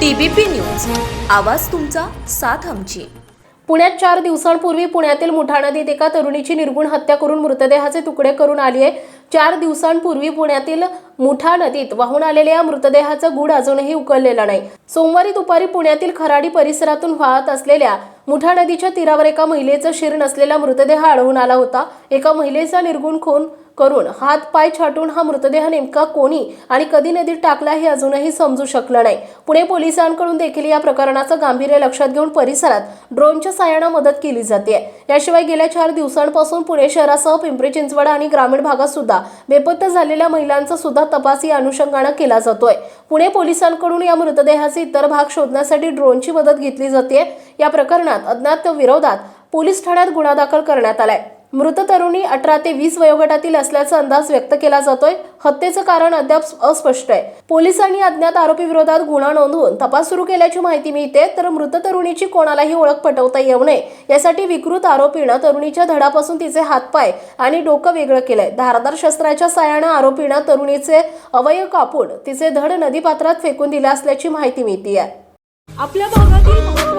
TBP news. आवाज तुमचा साथ आमची. पुण्यात चार दिवसांपूर्वी पुण्यातील मुठा नदीत एका तरुणीची निर्गुण हत्या करून मृतदेहाचे तुकडे करून आली आहे. चार दिवसांपूर्वी पुण्यातील मुठा नदीत वाहून आलेल्या या मृतदेहाचा गूढ अजूनही उकललेला नाही. सोमवारी दुपारी पुण्यातील खराडी परिसरातून वाहत असलेल्या मुठा नदीच्या तीरावर एका महिलेचा शिर नसलेला मृतदेह आढळून आला होता. एका महिलेचा निर्गुण खून करून हात पाय छाटून हा मृतदेह नेमका कोणी आणि कधी नदीत टाकला हे अजूनही समजू शकलं नाही. पुणे पोलिसांकडून देखील या प्रकरणाचं गांभीर्य लक्षात घेऊन परिसरात ड्रोनच्या साहाय्यानं मदत केली जाते. याशिवाय गेल्या चार दिवसांपासून पुणे शहरासह पिंपरी चिंचवड आणि ग्रामीण भागात सुद्धा बेपत्ता झालेल्या महिलांचा सुद्धा तपास या अनुषंगानं केला जातोय. पुणे पोलिसांकडून या मृतदेहाचे इतर भाग शोधण्यासाठी ड्रोनची मदत घेतली जाते. या प्रकरणात अज्ञात विरोधात पोलीस ठाण्यात गुन्हा दाखल करण्यात आलाय. मृत तरुणी अठरा ते वीस वयोगटातील असल्याचा अंदाज व्यक्त केला जातोय. हत्येचं कारण अद्याप अस्पष्ट आहे. पोलिसांनी अज्ञात आरोपी विरोधात गुन्हा नोंदवून तपास सुरू केल्याची माहिती मिळते तर मृत तरुणीची कोणालाही ओळख पटवता येऊ नये यासाठी विकृत आरोपीनं तरुणीच्या धडापासून तिचे हातपाय आणि डोकं वेगळं केलंय. धारदार शस्त्राच्या साह्यानं आरोपीनं तरुणीचे अवयव कापून तिचे धड नदीपात्रात फेकून दिले असल्याची माहिती मिळते आपल्या भागातील